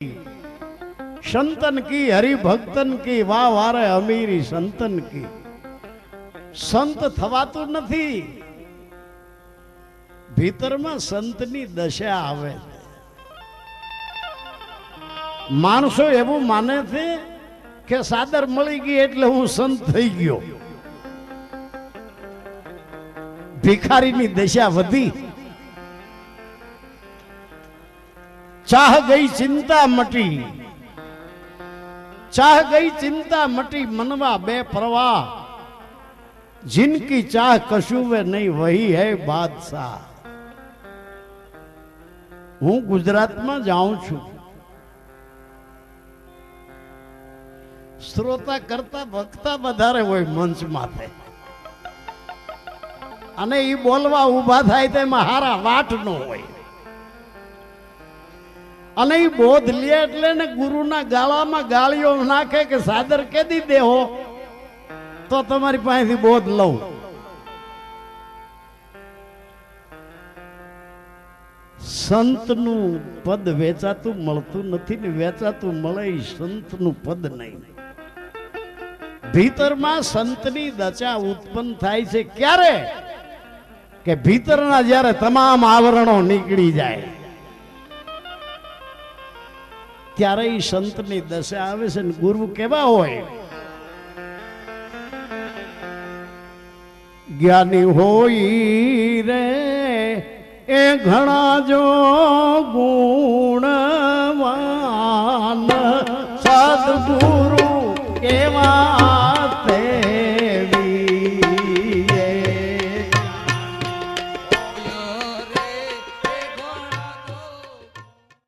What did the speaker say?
સંતન કી, હરિભક્તન કી વાહ વારે અમીરી સંતન કી. સંત થવાતું નથી. ભીતરમાં સંતની દશા આવે માણસો એવું માને છે કે સાદર મળી ગઈ એટલે હું સંત થઈ ગયો. ભિખારીની દશા વધી. ચાહ ગઈ ચિંતા મટી. ચાહ ગઈ ચિંતા મટી મનવા બે પ્રવાહ. જિનકી ચાહ કશુવે નહીં વહી હૈ બાદશાહ. હું ગુજરાતમાં જાઉં છું. શ્રોતા કરતા વક્તા વધારે હોય મંચ માથે. અને એ બોલવા ઊભા થાય તેમાં હારા વાટ ન હોય. અને એ બોધ લે એટલે ને ગુરુના ગાળામાં ગાળીઓ નાખે કે સાદર કેદી દેહો? તો તમારી પાસેથી બોધ લઉં. સંતનું પદ વેચાતું મળતું નથી ને વેચાતું મળે સંતનું પદ નહીં. ભીતરમાં સંતની દચા ઉત્પન્ન થાય છે ક્યારે? કે ભીતરના જ્યારે તમામ આવરણો નીકળી જાય. ત્યારે ઈ સંતની દશા આવે છે ગુરુ કેવા હોય? જ્ઞાની હોય રે, એ ઘણા જો ગુણવાન સદગુરુ કેવા